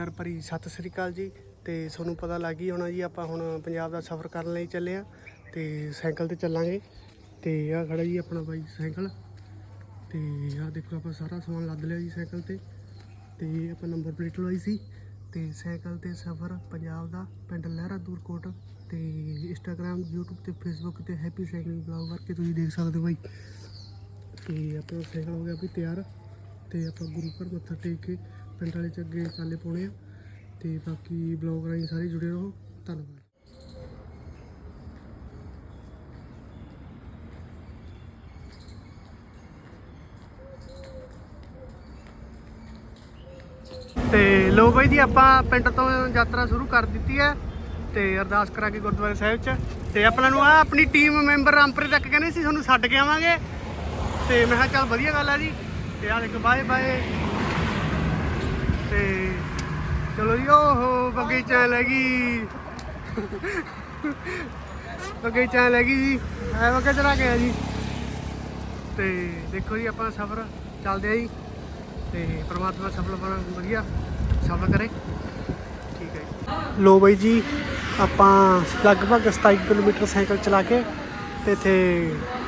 ਪਿਆਰ ਭਰੀ ਸਤਿ ਸ੍ਰੀ ਅਕਾਲ ਜੀ। ਤੇ ਤੁਹਾਨੂੰ ਪਤਾ ਲੱਗ ਹੀ ਹੋਣਾ ਜੀ, ਆਪਾਂ ਹੁਣ ਪੰਜਾਬ ਦਾ ਸਫ਼ਰ ਕਰਨ ਲਈ ਚੱਲੇ ਆ ਤੇ ਸਾਈਕਲ ਤੇ ਚੱਲਾਂਗੇ। ਤੇ ਆ ਖੜਾ ਜੀ ਆਪਣਾ ਬਾਈ ਸਾਈਕਲ। ਤੇ ਆ ਦੇਖੋ ਆਪਾਂ ਸਾਰਾ ਸਮਾਨ ਲੱਦ ਲਿਆ ਜੀ ਸਾਈਕਲ ਤੇ। ਤੇ ਆਪਾਂ ਨੰਬਰ ਪਲੇਟ ਲਵਾਈ ਸੀ। ਤੇ ਸਾਈਕਲ ਤੇ ਸਫ਼ਰ ਪੰਜਾਬ ਦਾ ਪਿੰਡ ਲਹਿਰਾ ਦੂਰਕੋਟ ਤੇ ਇੰਸਟਾਗ੍ਰam YouTube ਤੇ Facebook ਤੇ ਹੈਪੀ ਸਾਈਕਲਿੰਗ ਬਲੌਗ ਕਰਕੇ ਤੁਸੀਂ ਦੇਖ ਸਕਦੇ ਹੋ ਬਾਈ। ਤੇ ਆਪਣਾ ਸਾਈਕਲ ਹੋ ਗਿਆ ਵੀ ਤਿਆਰ। ਤੇ ਆਪਾਂ ਗੁਰੂ ਘਰ ਮੱਥਾ ਟੇਕ ਕੇ ਪਿੰਡ ਵਾਲੇ ਚ ਅੱਗੇ ਚਾਲੇ ਪਾਉਣੇ ਆ। ਤੇ ਬਾਕੀ ਬਲੌਗ ਰਾਹੀਂ ਸਾਰੇ ਜੁੜੇ ਰਹੋ। ਧੰਨਵਾਦ। ਤੇ ਲੋ ਬਾਈ ਜੀ, ਆਪਾਂ ਪਿੰਡ ਤੋਂ ਯਾਤਰਾ ਸ਼ੁਰੂ ਕਰ ਦਿੱਤੀ ਹੈ। ਤੇ ਅਰਦਾਸ ਕਰਾਂਗੇ ਕੇ ਗੁਰਦੁਆਰੇ ਸਾਹਿਬ ਚ। ਤੇ ਆਪਣਾ ਨੂੰ ਆ ਆਪਣੀ ਟੀਮ ਮੈਂਬਰ ਰਾਮਪੁਰੇ ਤੱਕ ਕਹਿੰਦੇ ਸੀ, ਤੁਹਾਨੂੰ ਛੱਡ ਕੇ ਆਵਾਂਗੇ। ਤੇ ਮੈਂ ਕਿਹਾ ਚੱਲ ਵਧੀਆ ਗੱਲ ਆ ਜੀ। ਤੇ ਆ ਦੇਖੋ ਬਾਏ ਬਾਏ ਤੇ ਚਲੋ ਜੀ, ਓਹੋ, ਬਗੀਚਾ ਲੈ ਗਈ। ਬਗੀਚਾ ਲੈ ਗਈ ਜੀ। ਐ ਵਗੇ ਚਲਾ ਗਿਆ ਜੀ? ਤੇ ਦੇਖੋ ਜੀ, ਆਪਾਂ ਸਫ਼ਰ ਚੱਲਦੇ ਆ ਜੀ। ਤੇ ਪ੍ਰਮਾਤਮਾ ਸਫਲ ਬਣਾ, ਵਧੀਆ ਸਫਲ ਕਰੇ। ਠੀਕ ਹੈ ਲੋ ਬਾਈ ਜੀ, ਆਪਾਂ ਲਗਭਗ 27 ਕਿਲੋਮੀਟਰ ਸਾਈਕਲ ਚਲਾ ਕੇ ਤੇ ਇੱਥੇ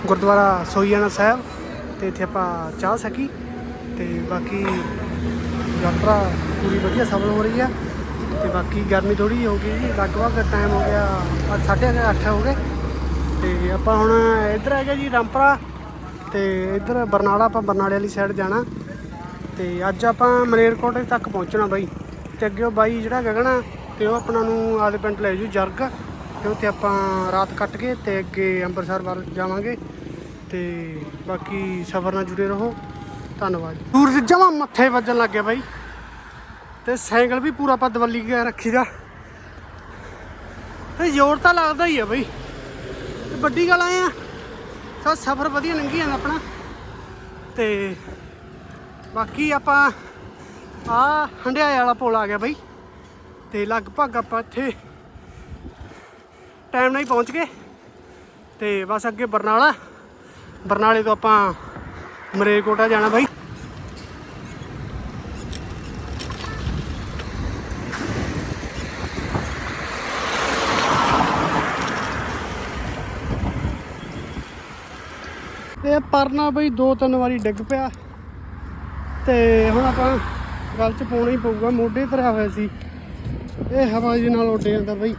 ਗੁਰਦੁਆਰਾ ਸੋਈਆਣਾ ਸਾਹਿਬ ਤੇ ਇੱਥੇ ਆਪਾਂ ਚਾਹ ਸਕੀ। ਤੇ ਬਾਕੀ ਯਾਤਰਾ ਪੂਰੀ ਵਧੀਆ ਸਫਲ ਹੋ ਰਹੀ ਆ ਤੇ ਬਾਕੀ ਗਰਮੀ ਥੋੜੀ ਹੋ ਗਈ ਜੀ। ਲਗਭਗ ਟਾਈਮ ਹੋ ਗਿਆ ਅੱਜ ਸਾਢੇ ਕੁ ਅੱਠ ਹੋ ਗਏ। ਤੇ ਆਪਾਂ ਹੁਣ ਇੱਧਰ ਹੈਗਾ ਜੀ ਰਾਮਪੁਰਾ ਤੇ ਇੱਧਰ ਬਰਨਾਲਾ, ਆਪਾਂ ਬਰਨਾਲੇ ਵਾਲੀ ਸਾਈਡ ਜਾਣਾ। ਤੇ ਅੱਜ ਆਪਾਂ ਮਲੇਰਕੋਟੇ ਤੱਕ ਪਹੁੰਚਣਾ ਬਾਈ। ਤੇ ਅੱਗੇ ਉਹ ਬਾਈ ਜਿਹੜਾ ਗਗਨਾ ਤੇ ਉਹ ਆਪਣਾ ਨੂੰ ਆਦੇ ਪਿੰਡ ਲੈ ਜੂ, ਜਰਗ। ਤੇ ਉੱਥੇ ਆਪਾਂ ਰਾਤ ਕੱਟ ਕੇ ਤੇ ਅੱਗੇ ਅੰਮ੍ਰਿਤਸਰ ਵੱਲ ਜਾਵਾਂਗੇ। ਤੇ ਬਾਕੀ ਸਫ਼ਰ ਨਾਲ ਜੁੜੇ ਰਹੋ। ਧੰਨਵਾਦ ਸੂਰਜ ਜਮਾ ਮੱਥੇ ਵੱਜਣ ਲੱਗ ਗਿਆ ਬਾਈ। ਤੇ ਸਾਈਕਲ ਵੀ ਪੂਰਾ ਆਪਾਂ ਦਵੱਲੀ ਕੇ ਰੱਖੀਦਾ। ਤੇ ਜ਼ੋਰ ਤਾਂ ਲੱਗਦਾ ਹੀ ਆ ਬਾਈ। ਤੇ ਵੱਡੀ ਗੱਲ ਆਏ ਆ ਸਾ ਸਫ਼ਰ ਵਧੀਆ ਲੰਘੀ ਜਾਂਦਾ ਆਪਣਾ। ਤੇ ਬਾਕੀ ਆਪਾਂ ਆ ਹੰਡਿਆਏ ਵਾਲਾ ਪੁਲ ਆ ਗਿਆ ਬਾਈ। ਤੇ ਲਗਭਗ ਆਪਾਂ ਇੱਥੇ ਟਾਈਮ ਨਾਲ ਹੀ ਪਹੁੰਚ ਗਏ। ਤੇ ਬਸ ਅੱਗੇ ਬਰਨਾਲਾ। ਬਰਨਾਲੇ ਤੋਂ ਆਪਾਂ ਮਰੇਕੋਟਾ ਜਾਣਾ ਬਾਈ। ਇਹ ਪਰਨਾ ਬਈ ਦੋ ਤਿੰਨ ਵਾਰੀ ਡਿੱਗ ਪਿਆ। ਤੇ ਹੁਣ ਆਪਾਂ ਗੱਲ ਚ ਪਾਉਣਾ ਹੀ ਪਊਗਾ, ਮੋਢੇ ਧਰਿਆ ਹੋਇਆ ਸੀ। ਇਹ ਹਵਾ ਜੀ ਨਾਲ ਉੱਡ ਜਾਂਦਾ ਬਈ।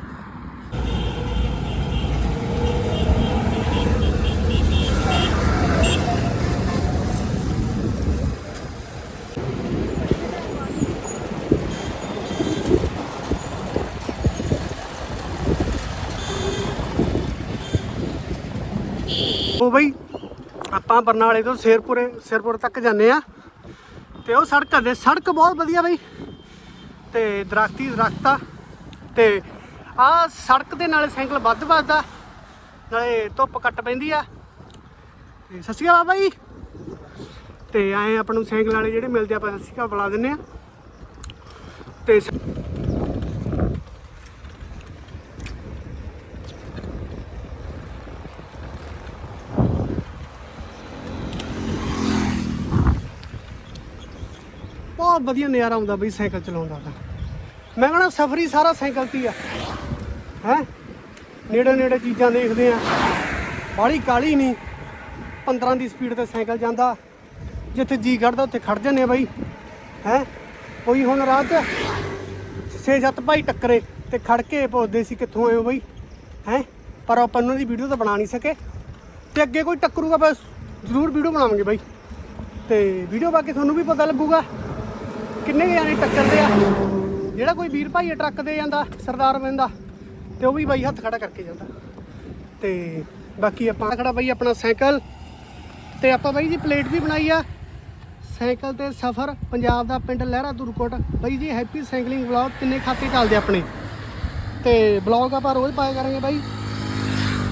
ਉਹ ਬਈ ਆਪਾਂ ਬਰਨਾਲੇ ਤੋਂ ਸ਼ੇਰਪੁਰੇ ਸ਼ੇਰਪੁਰ ਤੱਕ ਜਾਂਦੇ ਆ ਤੇ ਉਹ ਸੜਕ ਦੇ ਸੜਕ ਬਹੁਤ ਵਧੀਆ ਬਈ। ਤੇ ਦਰਖਤੀ ਦਰਖਤ ਆ ਤੇ ਆ ਸੜਕ ਦੇ ਨਾਲੇ ਸਾਈਕਲ ਵੱਧ ਵੱਧਦਾ ਨਾਲੇ ਧੁੱਪ ਕੱਟ ਪੈਂਦੀ ਆ। ਤੇ ਸਤਿ ਸ਼੍ਰੀ ਅਕਾਲ ਬਾਬਾ ਜੀ ਤੇ ਆਏ ਆਪਾਂ ਨੂੰ ਸਾਈਕਲ ਵਾਲੇ ਜਿਹੜੇ ਮਿਲਦੇ ਆ, ਆਪਾਂ ਸਤਿ ਸ਼੍ਰੀ ਅਕਾਲ ਬੁਲਾ ਦਿੰਨੇ ਆ। ਤੇ ਵਧੀਆ ਨਜ਼ਾਰਾ ਆਉਂਦਾ ਬਈ ਸਾਈਕਲ ਚਲਾਉਂਦਾ ਤਾਂ। ਮੈਂ ਕਹਣਾ ਸਫ਼ਰ ਹੀ ਸਾਰਾ ਸਾਈਕਲ ਤੇ ਹੀ ਆ। ਹੈ? ਨੇੜੇ ਨੇੜੇ ਚੀਜ਼ਾਂ ਦੇਖਦੇ ਆ। ਬਾਹਲੀ ਕਾਲੀ ਨਹੀਂ 15 ਦੀ ਸਪੀਡ ਤੇ ਸਾਈਕਲ ਜਾਂਦਾ। ਜਿੱਥੇ ਜੀ ਖੜਦਾ ਉੱਥੇ ਖੜ ਜਾਂਦੇ ਆ ਬਾਈ। ਹੈ? ਕੋਈ ਹੁਣ ਰਾਤ 'ਚ ਛੇ ਸੱਤ ਭਾਈ ਟੱਕਰੇ ਤੇ ਖੜ ਕੇ ਪੁੱਛਦੇ ਸੀ ਕਿੱਥੋਂ ਆਏ ਹੋ ਬਾਈ। ਹੈ? ਪਰ ਆਪਾਂ ਉਹਨਾਂ ਦੀ ਵੀਡੀਓ ਤਾਂ ਬਣਾ ਨਹੀਂ ਸਕੇ। ਤੇ ਅੱਗੇ ਕੋਈ ਟੱਕਰੂਗਾ, ਬਸ ਜ਼ਰੂਰ ਵੀਡੀਓ ਬਣਾਵਾਂਗੇ ਬਾਈ। ਤੇ ਵੀਡੀਓ ਬਾਕੀ ਤੁਹਾਨੂੰ ਵੀ ਪਤਾ ਲੱਗੂਗਾ। ਕਿੰਨੇ ਕੁ ਜਾਣੇ ਟੱਕਰਦੇ ਆ? ਜਿਹੜਾ ਕੋਈ ਵੀਰ ਭਾਈ ਟਰੱਕ ਤੇ ਜਾਂਦਾ, ਸਰਦਾਰ ਬੰਦਾ, ਤੇ ਉਹ ਵੀ ਬਾਈ ਹੱਥ ਖੜਾ ਕਰਕੇ ਜਾਂਦਾ। ਤੇ ਬਾਕੀ ਆਪਾਂ ਖੜਾ ਬਾਈ ਆਪਣਾ ਸਾਈਕਲ, ਤੇ ਆਪਾਂ ਬਾਈ ਜੀ ਪਲੇਟ ਵੀ ਬਣਾਈ ਆ। ਸਾਈਕਲ ਤੇ ਸਫ਼ਰ, ਪੰਜਾਬ ਦਾ ਪਿੰਡ ਲਹਿਰਾ ਦੁਰਕੋਟ। ਬਾਈ ਜੀ, ਹੈਪੀ ਸਾਈਕਲਿੰਗ ਵਲੌਗ ਕਿੰਨੇ ਖਾਤੇ ਚੱਲਦੇ ਆਪਣੇ? ਤੇ ਬਲੌਗ ਆਪਾਂ ਰੋਜ਼ ਪਾਇਆ ਕਰਾਂਗੇ ਬਾਈ।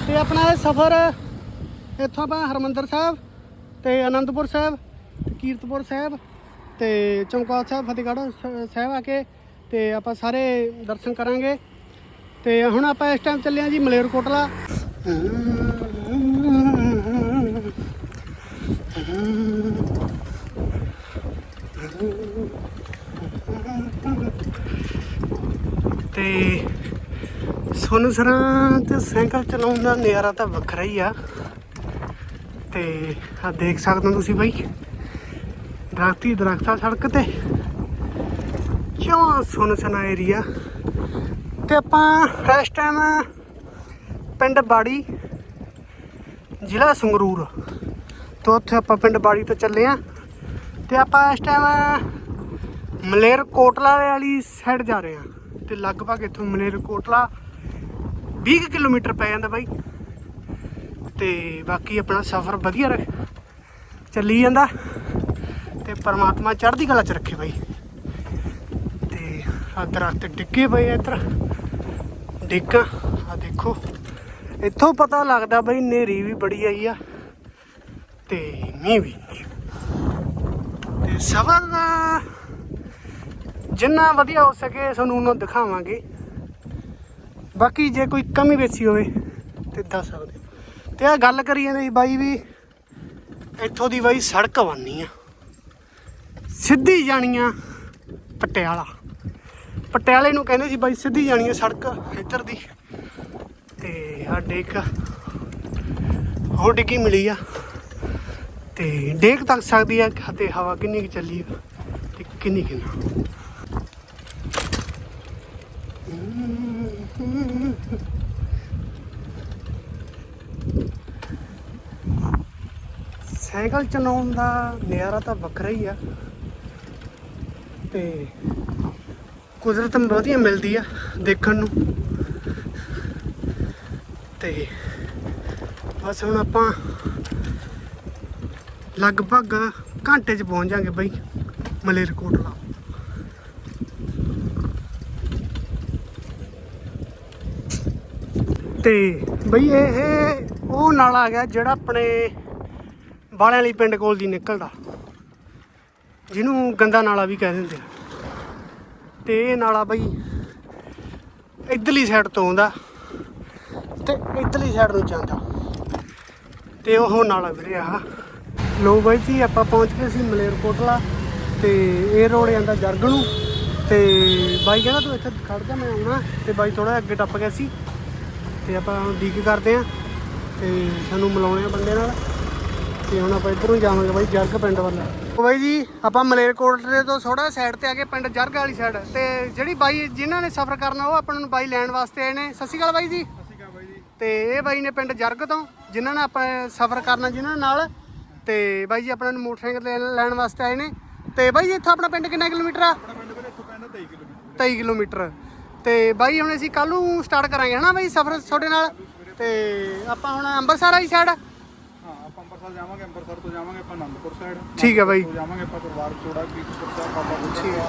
ਤੇ ਆਪਣਾ ਇਹ ਸਫ਼ਰ, ਇੱਥੋਂ ਆਪਾਂ ਹਰਮੰਦਰ ਸਾਹਿਬ ਤੇ ਆਨੰਦਪੁਰ ਸਾਹਿਬ ਤੇ ਕੀਰਤਪੁਰ ਸਾਹਿਬ ਤੇ ਚਮਕੌਰ ਸਾਹਿਬ, ਫਤਿਹਗੜ੍ਹ ਸ- ਸਾਹਿਬ ਆ ਕੇ ਤੇ ਆਪਾਂ ਸਾਰੇ ਦਰਸ਼ਨ ਕਰਾਂਗੇ। ਤੇ ਹੁਣ ਆਪਾਂ ਇਸ ਟਾਈਮ ਚੱਲੇ ਹਾਂ ਜੀ ਮਲੇਰਕੋਟਲਾ ਤੇ ਸੋਨੂੰ ਸਰਾਂ ਤੇ ਸਾਈਕਲ ਚਲਾਉਣ ਦਾ ਨਜ਼ਾਰਾ ਤਾਂ ਵੱਖਰਾ ਹੀ ਆ। ਤੇ ਆ ਦੇਖ ਸਕਦੇ ਹੋ ਤੁਸੀਂ ਬਾਈ। ਦਰਖਤ ਹੀ ਆ ਸੜਕ ਤੇ। ਕਿਉਂ ਸੁਨਸਨਾ ਏਰੀਆ ਤੇ ਆਪਾਂ ਇਸ ਟਾਈਮ ਪਿੰਡ ਬਾੜੀ, ਜ਼ਿਲ੍ਹਾ ਸੰਗਰੂਰ। ਤੋਂ ਉੱਥੇ ਆਪਾਂ ਪਿੰਡ ਬਾੜੀ ਤੋਂ ਚੱਲੇ ਆ। ਤੇ ਆਪਾਂ ਇਸ ਟਾਈਮ ਮਲੇਰ ਕੋਟਲਾ ਵਾਲੀ ਸਾਈਡ ਜਾ ਰਹੇ ਆ। ਤੇ ਲਗਭਗ ਇੱਥੋਂ ਮਲੇਰ ਕੋਟਲਾ 20 ਕੁ ਕਿਲੋਮੀਟਰ ਪੈ ਜਾਂਦਾ ਬਾਈ। ਤੇ ਬਾਕੀ ਆਪਣਾ ਸਫ਼ਰ ਵਧੀਆ ਰਹੇ। ਚੱਲੀ ਜਾਂਦਾ। ਤੇ ਪਰਮਾਤਮਾ ਚੜ੍ਹਦੀ ਕਲਾ ਚ ਰੱਖੇ ਬਾਈ। ਤੇ ਆ ਦਰਖਤ ਡਿੱਗੇ ਪਏ ਆ ਇੱਧਰ। ਡਿੱਗਾ ਆ ਦੇਖੋ। ਇੱਥੋਂ ਪਤਾ ਲੱਗਦਾ ਬਈ ਨੇਰੀ ਵੀ ਬੜੀ ਆਈ ਆ ਤੇ ਮੀਂਹ ਵੀ। ਤੇ ਸਫ਼ਰ ਦਾ ਜਿੰਨਾ ਵਧੀਆ ਹੋ ਸਕੇ ਤੁਹਾਨੂੰ ਉਹਨਾਂ ਦਿਖਾਵਾਂਗੇ। ਬਾਕੀ ਜੇ ਕੋਈ ਕਮੀ ਵੇਸੀ ਹੋਵੇ ਤੇ ਦੱਸ ਸਕਦੇ ਹੋ। ਤੇ ਆ ਗੱਲ ਕਰੀ ਜਾਂਦੇ ਬਾਈ ਵੀ ਇੱਥੋਂ ਦੀ ਬਾਈ ਸੜਕ ਬਣਨੀ ਆ। ਸਿੱਧੀ ਜਾਣੀ ਆ ਪਟਿਆਲਾ। ਪਟਿਆਲੇ ਨੂੰ ਕਹਿੰਦੇ ਸੀ ਬਾਈ ਸਿੱਧੀ ਜਾਣੀ ਆ ਸੜਕ ਇੱਧਰ ਦੀ। ਤੇ ਆ ਡੇਕ ਹੋਰ ਡਿੱਗੀ ਮਿਲੀ ਆ। ਤੇ ਡੇਕ ਤੱਕ ਸਕਦੀ ਆ ਤੇ ਹਵਾ ਕਿੰਨੀ ਕੁ ਚੱਲੀ ਆ ਤੇ ਕਿੰਨੀ ਕਿੰਨਾ ਸਾਈਕਲ ਚਲਾਉਣ ਦਾ ਨਜ਼ਾਰਾ ਤਾਂ ਵੱਖਰਾ ਹੀ ਆ। ਤੇ ਕੁਦਰਤ ਵਧੀਆ ਮਿਲਦੀ ਆ ਦੇਖਣ ਨੂੰ। ਤੇ ਬਸ ਹੁਣ ਆਪਾਂ ਲਗਭਗ ਘੰਟੇ 'ਚ ਪਹੁੰਚ ਜਾਾਂਗੇ ਬਈ ਮਲੇਰਕੋਟਲਾ। ਤੇ ਬਈ ਇਹ ਉਹ ਨਾਲਾ ਆ ਗਿਆ ਜਿਹੜਾ ਆਪਣੇ ਬਾਲਿਆਂ ਵਾਲੀ ਪਿੰਡ ਕੋਲ ਦੀ ਨਿਕਲਦਾ। ਜਿਹਨੂੰ ਗੰਦਾ ਨਾਲਾ ਵੀ ਕਹਿ ਦਿੰਦੇ ਆ। ਤੇ ਇਹ ਨਾਲਾ ਬਈ ਇਧਰਲੀ ਸਾਈਡ ਤੋਂ ਆਉਂਦਾ ਤੇ ਇਧਰਲੀ ਸਾਈਡ ਨੂੰ ਜਾਂਦਾ। ਤੇ ਉਹ ਨਾਲਾ ਵੀਰੇ ਆ ਲੋ ਬਾਈ ਜੀ, ਆਪਾਂ ਪਹੁੰਚ ਗਏ ਸੀ ਮਲੇਰਕੋਟਲਾ ਤੇ ਇਹ ਰੋਡ ਜਾਂਦਾ ਜਰਗ ਨੂੰ। ਤੇ ਬਾਈ ਕਹਿੰਦਾ ਤੂੰ ਇੱਥੇ ਖੜ ਜਾ, ਮੈਂ ਆਉਣਾ। ਤੇ ਬਾਈ ਥੋੜਾ ਅੱਗੇ ਟੱਪ ਗਿਆ ਸੀ। ਤੇ ਆਪਾਂ ਹੁਣ ਡੀਕ ਕਰਦੇ ਆ ਤੇ ਸਾਨੂੰ ਮਿਲਾਉਣੇ ਆ ਬੰਦੇ ਨਾਲ। ਤੇ ਹੁਣ ਆਪਾਂ ਇੱਧਰੋਂ ਜਾਵਾਂਗੇ ਬਾਈ ਜਰਗ ਪਿੰਡ ਵੱਲ। ਉਹ ਬਾਈ ਜੀ ਆਪਾਂ ਮਲੇਰਕੋਟਲੇ ਤੋਂ ਥੋੜਾ ਸਾਈਡ ਤੇ ਆ ਕੇ ਪਿੰਡ ਜਰਗ ਵਾਲੀ ਸਾਈਡ ਤੇ ਜਿਹੜੀ ਬਾਈ ਜਿਨ੍ਹਾਂ ਨੇ ਸਫ਼ਰ ਕਰਨਾ ਉਹ ਆਪਾਂ ਨੂੰ ਬਾਈ ਲੈਣ ਵਾਸਤੇ ਆਏ ਨੇ। ਸਤਿ ਸ਼੍ਰੀ ਅਕਾਲ ਬਾਈ ਜੀ। ਤੇ ਇਹ ਬਾਈ ਨੇ ਪਿੰਡ ਜਰਗ ਤੋਂ ਜਿਨ੍ਹਾਂ ਨੇ ਆਪਾਂ ਸਫ਼ਰ ਕਰਨਾ ਜਿਨ੍ਹਾਂ ਨਾਲ। ਤੇ ਬਾਈ ਜੀ ਆਪਣਾ ਨੂੰ ਮੋਟਰਸਾਈਕਲ ਲੈਣ- ਵਾਸਤੇ ਆਏ ਨੇ। ਤੇ ਬਾਈ ਜੀ ਇੱਥੋਂ ਆਪਣਾ ਪਿੰਡ ਕਿੰਨਾ ਕਿਲੋਮੀਟਰ ਆ? ਆਪਣਾ ਪਿੰਡ ਵੀਰੇ ਇੱਥੋਂ ਪੈਂਦਾ 23 ਕਿਲੋਮੀਟਰ। 23 ਕਿਲੋਮੀਟਰ। ਤੇ ਬਾਈ ਹੁਣ ਅਸੀਂ ਕੱਲ ਨੂੰ ਸਟਾਰਟ ਕਰਾਂਗੇ ਹਨਾ ਬਾਈ ਸਫ਼ਰ ਤੁਹਾਡੇ ਨਾਲ? ਤੇ ਆਪਾਂ ਹੁਣ ਅੰਮ੍ਰਿਤਸਰ ਵਾਲੀ ਸਾਈਡ ਅੰਮ੍ਰਿਤਸਰ ਜਾਵਾਂਗੇ ਅੰਮ੍ਰਿਤਸਰ ਤੋਂ ਜਾਵਾਂਗੇ ਆਪਾਂ ਆਨੰਦਪੁਰ ਸਾਈਡ ਠੀਕ ਹੈ ਬਾਈ ਤੋਂ ਜਾਵਾਂਗੇ ਆਪਾਂ ਪਰਿਵਾਰ ਚੋੜਾ ਕੀ ਕੁੱਤਾ ਬਾਬਾ ਗੁਰਦਾ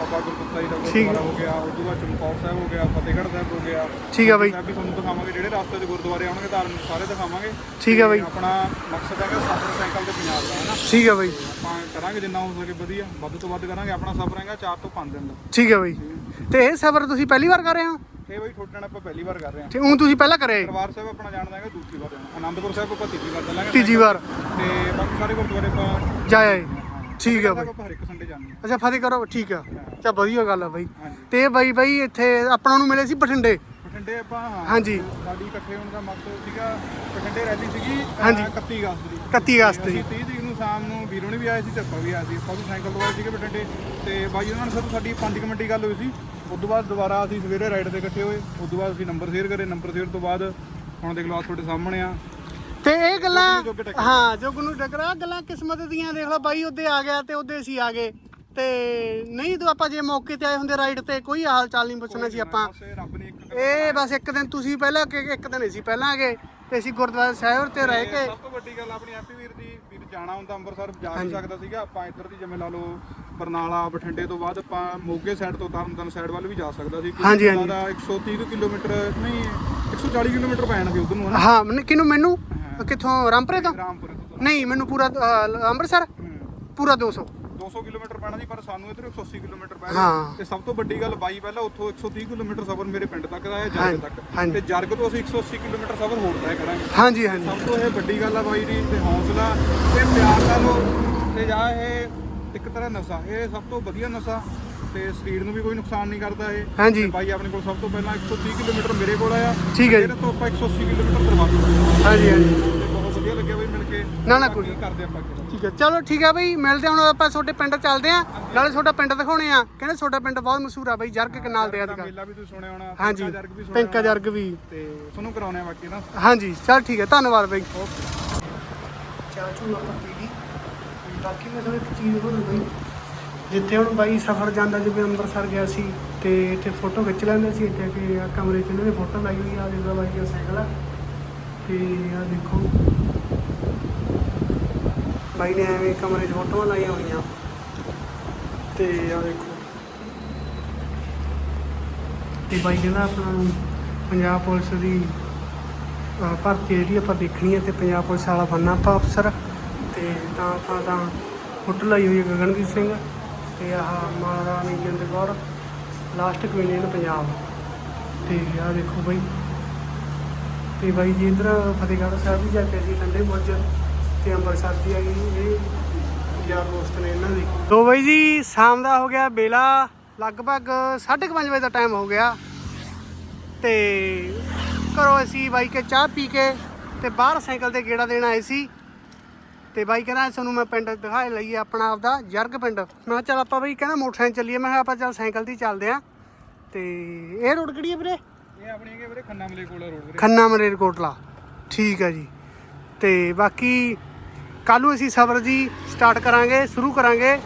ਬਾਬਾ ਗੁਰਦੁੱਤਾ ਜੀ ਦਾ। ਗੁਰਦੁਆਰਾ ਹੋ ਗਿਆ ਉਸ ਤੋਂ ਬਾਅਦ ਚਮਕੌਰ ਸਾਹਿਬ ਹੋ ਗਿਆ ਫਤਿਹਗੜ੍ਹ ਸਾਹਿਬ ਹੋ ਗਿਆ। ਠੀਕ ਹੈ ਬਾਈ। ਸਾਹਿਬ ਵੀ ਤੁਹਾਨੂੰ ਦਿਖਾਵਾਂਗੇ ਜਿਹੜੇ ਰਸਤੇ 'ਚ ਗੁਰਦੁਆਰੇ ਆਉਣਗੇ ਧਾਰਮਿਕ ਸਾਰੇ ਦਿਖਾਵਾਂਗੇ। ਠੀਕ ਹੈ ਬਾਈ। ਤੇ ਆਪਣਾ ਮਕਸਦ ਹੈਗਾ ਸਫ਼ਰ ਸਾਈਕਲ ਤੇ ਪੰਜਾਬ ਦਾ ਹੈ ਨਾ? ਠੀਕ ਹੈ ਬਾਈ। ਆਪਾਂ ਕਰਾਂਗੇ ਜਿੰਨਾ ਹੋ ਸਕੇ ਵਧੀਆ ਵੱਧ ਤੋਂ ਵੱਧ ਕਰਾਂਗੇ ਆਪਣਾ ਸਫ਼ਰ ਹੈਗਾ 4 ਤੋਂ 5 ਦਿਨ ਦਾ। ਠੀਕ ਹੈ ਬਾਈ। ਤੇ ਇਹ ਸਫ਼ਰ ਤੁਸੀਂ ਪਹਿਲੀ ਵਾਰ ਕਰ ਰਹੇ ਹੋ? ਇਹ ਬਾਈ ਤੁਹਾਡੇ ਨਾਲ ਆਪਾਂ ਪਹਿਲੀ ਵਾਰ ਕਰ ਰਹੇ ਹਾਂ। ਤੇ ਉਹ ਤੁਸੀਂ ਪਹਿਲਾਂ ਕਰੇ? ਦਰਬਾਰ ਸਾਹਿਬ ਆਪਣਾ ਜਾਣਦਾ ਹੈਗਾ ਦੂਸਰੀ ਵਾਰ ਜਾਣਾ। ਆਨੰਦਪੁਰ ਸਾਹਿਬ ਆਪਾਂ ਤੀਜੀ ਵਾਰ ਚੱਲਾਂਗੇ। ਤੀਜੀ ਵਾਰ। ਤੇ ਬਾਕੀ ਸਾਰੇ ਗੁਰਦੁਆਰੇ ਆਪਾਂ ਜਾਇਆ ਏ ਠੀਕ ਹੈ ਬਾਈ। ਆਪਾਂ ਹਰ ਇੱਕ ਸੰਡੇ ਜਾਂਦੇ ਹਾਂ। ਅੱਛਾ ਫਤਿਹ ਕਰੋ ਠੀਕ ਆ। ਚਾ ਵਧੀਆ ਗੱਲ ਆ ਬਾਈ। ਹਾਂਜੀ। ਤੇ ਬਾਈ ਬਾਈ ਇੱਥੇ ਆਪਣਾ ਨੂੰ ਮਿਲੇ ਸੀ ਬਠਿੰਡੇ? ਬਠਿੰਡੇ ਆਪਾਂ ਹਾਂ, ਹਾਂਜੀ। ਸਾਡੀ ਇਕੱਠੇ ਹੋਣ ਦਾ ਮਕਸਦ ਸੀਗਾ ਬਠਿੰਡੇ ਰੈਲੀ ਸੀਗੀ ਅਹ, ਹਾਂਜੀ। 31 ਅਗਸਤ ਦੀ। 31 ਅਗਸਤ ਅਸੀਂ ਦੀ 30 ਤਰੀਕ ਨੂੰ ਸ਼ਾਮ ਨੂੰ ਵੀਰੋ ਨੇ ਵੀ ਆਏ ਸੀ ਤੇ ਆਪਾਂ ਵੀ ਆਏ ਸੀ। ਆਪਾਂ ਵੀ ਸਾਈਕਲ ਤੋਂ ਆਏ ਸੀਗੇ ਬਠਿੰਡੇ ਤੇ। ਬਾਈ ਉਹਨਾਂ ਨਾਲ ਸਿਰਫ ਸਾਡੀ 5 ਮਿੰਟ ਦੀ ਗੱਲ ਹੋਈ ਸੀ। ਉਸ ਤੋਂ ਬਾਅਦ ਦੁਬਾਰਾ ਅਸੀਂ ਸਵੇਰੇ ਰਾਈਡ ਤੇ ਇਕੱਠੇ ਹੋਏ। ਉਸ ਤੋਂ ਬਾਅਦ ਅਸੀਂ ਨੰਬਰ ਸ਼ੇਅਰ ਕਰੇ। ਨੰਬਰ ਸ਼ੇਅਰ ਤੋਂ ਬਾਅਦ ਹੁਣ ਦੇਖ ਲਓ ਆ ਤੁਹਾਡੇ ਸਾਹਮਣੇ ਆ। ਤੇ ਇਹ ਗੱਲਾਂ। ਹਾਂ ਜੋਗ ਨੂੰ ਟਕਰਾ। ਗੱਲਾਂ ਕਿਸਮਤ ਦੀਆਂ ਦੇਖ ਲਓ। ਬਾਈ ਉਹਦੇ ਆ ਗਿਆ ਤੇ ਉਹਦੇ ਅਸੀਂ ਆ ਗਏ। ਤੇ ਨਹੀਂ ਤਾਂ ਆਪਾਂ ਜੇ ਮੌਕੇ ਤੇ ਆਏ ਹੁੰਦੇ ਰਾਈਡ ਤੇ ਕੋਈ ਹਾਲ ਚਾਲ ਨਹੀਂ ਪੁੱਛਣਾ ਸੀ ਆਪਾਂ। ਇਹ ਬਸ ਇੱਕ ਦਿਨ ਤੁਸੀਂ ਪਹਿਲਾਂ ਇੱਕ ਦਿਨ ਅਸੀਂ ਪਹਿਲਾਂ ਆ ਗਏ। ਤੇ ਅਸੀਂ ਗੁਰਦੁਆਰਾ ਸਾਹਿਬ ਤੇ ਰਹਿ ਕੇ ਸਭ ਤੋਂ ਵੱਡੀ ਗੱਲ ਆਪਣੀ ਹੈਪੀ ਵੀਰ ਦੀ ਵੀਰ ਜਾਣਾ ਹੁੰਦਾ ਅੰਮ੍ਰਿਤਸਰ ਜਾ ਨਹੀਂ ਸਕਦਾ ਸੀਗਾ। ਆਪਾਂ ਇੱਧਰ ਦੀ ਜਿਵੇਂ ਲਾ ਲਓ ਬਰਨਾਲਾ ਬਠਿੰਡੇ ਤੋਂ ਬਾਅਦ ਆਪਾਂ ਮੋਗੇ ਸਾਈਡ ਤੋਂ ਤਰਨਤਾਰਨ ਸਾਈਡ ਵੱਲ ਵੀ ਜਾ ਸਕਦਾ ਸੀ। ਹਾਂਜੀ, ਹਾਂਜੀ। ਦਾ 130 ਕੁ ਕਿਲੋਮੀਟਰ ਨਹੀਂ 140 ਕਿਲੋਮੀਟਰ ਪੈ ਜਾਣਾ ਸੀ ਉਧਰ ਨੂੰ ਹਾਂ ਮੈਨੂੰ- ਕਿਹਨੂੰ ਮੈਨੂੰ? ਕਿੱਥੋਂ ਰਾਮਪੁਰੇ ਤੋਂ? ਰਾਮਪੁਰੇ ਤੋਂ। ਨਹੀਂ ਮੈਨੂੰ ਪੂਰਾ ਅੰਮ੍ਰਿਤਸਰ। ਪੂਰਾ 200 200 ਕਿਲੋਮੀਟਰ ਪੈਣਾ ਸੀ ਪਰ ਸਾਨੂੰ ਇੱਧਰ 180 ਕਿਲੋਮੀਟਰ ਪੈ ਹਾਂ। ਗਿਆ ਤੇ ਸਭ ਤੋਂ ਵੱਡੀ ਗੱਲ ਬਾਈ ਪਹਿਲਾਂ ਉੱਥੋਂ 130 ਕਿਲੋਮੀਟਰ ਸਫ਼ਰ ਮੇਰੇ ਪਿੰਡ ਤੱਕ ਦਾ ਹੈ ਹਾਂਜੀ, ਜਰਗ ਤੱਕ। ਹਾਂਜੀ। ਤੇ ਜਰਗ ਤੋਂ ਅਸੀਂ 180 ਕਿਲੋਮੀਟਰ ਸਫ਼ਰ ਹੋਰ ਤੈਅ ਕਰਾਂਗੇ। ਹਾਂਜੀ ਹਾਂਜੀ। ਸਭ ਤੋਂ ਇਹ ਵੱਡੀ ਗੱਲ ਆ ਬਾਈ ਦੀ ਤੇ ਹੌਸਲਾ ਤੇ ਪਿਆਰ ਨਾਲ ਲੋ ਤੇ ਜਾ ਇਹ ਇੱਕ ਤਰ੍ਹਾਂ ਨਸ਼ਾ ਇਹ ਸਭ ਤੋਂ ਵਧੀਆ ਨਸ਼ਾ। ਤੇ ਸਰੀਰ ਨੂੰ ਵੀ ਕੋਈ ਨੁਕਸਾਨ ਨਹੀਂ ਕਰਦਾ ਇਹ। ਹਾਂਜੀ। ਤੇ ਬਾਈ ਆਪਣੇ ਕੋਲ ਸਭ ਤੋਂ ਪਹਿਲਾਂ 130 ਕਿਲੋਮੀਟਰ ਮੇਰੇ ਕੋਲ ਆਇਆ। ਠੀਕ ਹੈ ਜੀ। ਇਹਦੇ ਤੋਂ ਆਪਾਂ 180 ਕਿਲੋਮੀਟਰ ਕਰਵਾ ਦਿੱਤਾ ਹਾਂਜੀ ਹਾਂਜੀ। ਵਧੀਆ ਲੱਗਿਆ ਬਈ ਮਿਲ ਕੇ। ਨਾ, ਨਾ, ਕੋਈ ਕਰਦੇ ਆਪਾਂ ਅੱਗੇ ਠੀਕ ਹੈ। ਚਲੋ ਠੀਕ ਹੈ ਬਈ ਮਿਲਦੇ ਹਾਂ ਹੁਣ ਆਪਾਂ ਤੁਹਾਡੇ ਪਿੰਡ ਚੱਲਦੇ ਆਂ ਨਾਲੇ ਤੁਹਾਡਾ ਪਿੰਡ ਦਿਖਾਉਣੇ ਆ। ਕਹਿੰਦੇ ਤੁਹਾਡਾ ਪਿੰਡ ਬਹੁਤ ਮਸ਼ਹੂਰ ਆ ਬਈ ਜਰਗ ਕਨਾਲ ਦੇ ਅੱਜ ਮੇਲਾ ਵੀ ਤੁਸੀਂ ਸੁਣਿਆ ਹੋਣਾ ਹਾਂਜੀ। ਪਿੰਕਾ ਜਰਗ ਵੀ ਸੁਣਿਆ ਪਿੰਕਾ। ਜਰਗ ਵੀ। ਤੇ ਤੁਹਾਨੂੰ ਕਰਾਉਣੇ ਆ ਬਾਕੀ ਨਾ। ਹਾਂਜੀ ਚਲ ਠੀਕ ਹੈ ਧੰਨਵਾਦ ਬਈ। ਓਕੇ। ਚਾਚੂ ਆਪਾਂ ਪੀ ਲਈ ਬਾਕੀ ਮੈਂ ਤੁਹਾਨੂੰ ਇੱਕ ਚੀਜ਼ ਹੋਰ ਬਈ। ਜਿੱਥੇ ਹੁਣ ਬਾਈ ਸਫ਼ਰ ਜਾਂਦਾ ਜਿਵੇਂ ਅੰਮ੍ਰਿਤਸਰ ਗਿਆ ਸੀ ਤੇ ਇੱਥੇ ਫੋਟੋ ਖਿੱਚ ਲੈਂਦੇ ਸੀ ਇੱਥੇ ਕਿ ਆ ਕਮਰੇ 'ਚ ਇਹਨਾਂ ਨੇ ਫੋਟੋ ਲਾਈ ਹੋਈ ਆ ਦੇਖੋ ਬਾਈ ਦਾ ਸਾਈਕਲ ਆ। ਤੇ ਆ ਦੇਖੋ। ਬਾਈ ਨੇ ਐਵੇਂ ਕਮਰੇ 'ਚ ਫੋਟੋਆਂ ਲਾਈਆਂ ਹੋਈਆਂ। ਤੇ ਆ ਦੇਖੋ। ਤੇ ਬਾਈ ਕਹਿੰਦਾ ਆਪਣਾ ਨੂੰ ਪੰਜਾਬ ਪੁਲਿਸ ਦੀ ਭਰਤੀ ਜਿਹੜੀ ਆਪਾਂ ਦੇਖਣੀ ਹੈ ਤੇ ਪੰਜਾਬ ਪੁਲਿਸ ਵਾਲਾ ਬਣਨਾ ਆਪਾਂ ਅਫਸਰ। ਤੇ ਤਾਂ ਆਪਾਂ ਤਾਂ ਫੋਟੋ ਲਾਈ ਹੋਈ ਹੈ ਗਗਨਦੀਪ ਸਿੰਘ ਤੇ ਆਹ ਮਹਾਰਾਣੀ ਜਿੰਦ ਲਾਸਟ ਕੁਈਨ ਪੰਜਾਬ। ਤੇ ਆਹ ਦੇਖੋ ਬਾਈ। ਤੇ ਬਾਈ ਜੀ ਇਧਰ ਫਤਿਹਗੜ੍ਹ ਸਾਹਿਬ ਵੀ ਜਾ ਕੇ ਅਸੀਂ ਠੰਡੇ ਬੁਰਜ ਤੇ ਅੰਮ੍ਰਿਤਸਰ ਦੀ ਆਈ ਇਹ ਯਾਰ ਦੋਸਤ ਨੇ ਇਹਨਾਂ ਦੀ। ਦੋ ਬਾਈ ਜੀ, ਸ਼ਾਮ ਦਾ ਹੋ ਗਿਆ ਵੇਲਾ, ਲਗਭਗ 5:30 ਵਜੇ ਦਾ ਟਾਈਮ ਹੋ ਗਿਆ। ਤੇ ਘਰੋਂ ਅਸੀਂ ਬਾਈ ਕੇ ਚਾਹ ਪੀ ਕੇ ਤੇ ਬਾਹਰ ਸਾਈਕਲ ਤੇ ਗੇੜਾ ਦੇਣ ਆਏ ਸੀ। ਤੇ ਬਾਈ ਕਹਿੰਦਾ ਤੁਹਾਨੂੰ ਮੈਂ ਪਿੰਡ ਦਿਖਾ ਲਈਏ ਆਪਣਾ ਆਪਦਾ ਜਰਗ ਪਿੰਡ। ਮੈਂ ਕਿਹਾ, ਚੱਲ ਆਪਾਂ ਬਾਈ ਕਹਿੰਦਾ ਮੋਟਰਸਾਈਕਲ ਚੱਲੀਏ। ਮੈਂ ਕਿਹਾ, ਆਪਾਂ ਚੱਲ ਸਾਈਕਲ ਤੇ ਹੀ ਚੱਲਦੇ ਆਂ। ਤੇ ਇਹ ਰੋਡ ਕਿਹੜੀ ਹੈ ਵੀਰੇ? ਇਹ ਆਪਣੀ ਹੈਗੇ ਵੀਰੇ ਖੰਨਾ ਮਲੇ ਰੋਡ ਵੀਰੇ। ਖੰਨਾ ਮਰੇਰਕੋਟਲਾ ਠੀਕ ਹੈ ਜੀ। ਤੇ ਬਾਕੀ ਕੱਲ ਨੂੰ ਅਸੀਂ ਸਬਰ ਜੀ ਸਟਾਰਟ ਕਰਾਂਗੇ, ਸ਼ੁਰੂ ਕਰਾਂਗੇ।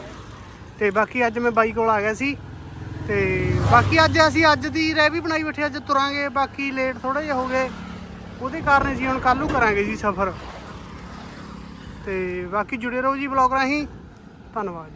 ਤੇ ਬਾਕੀ ਅੱਜ ਮੈਂ ਬਾਈ ਕੋਲ ਆ ਗਿਆ ਸੀ। ਤੇ ਬਾਕੀ ਅੱਜ ਅਸੀਂ ਅੱਜ ਦੀ ਰਹਿ ਵੀ ਬਣਾਈ ਬੈਠੇ ਅੱਜ ਤੁਰਾਂਗੇ। ਬਾਕੀ ਲੇਟ ਥੋੜੇ ਜਿਹਾ ਹੋ ਗਏ। ਉਹਦੇ ਕਾਰਨ ਅਸੀਂ ਹੁਣ ਕੱਲ ਨੂੰ ਕਰਾਂਗੇ ਜੀ ਸਫ਼ਰ। ਤੇ ਬਾਕੀ ਜੁੜੇ ਰਹੋ ਜੀ ਬਲੌਗ ਰਾਹੀਂ। ਧੰਨਵਾਦ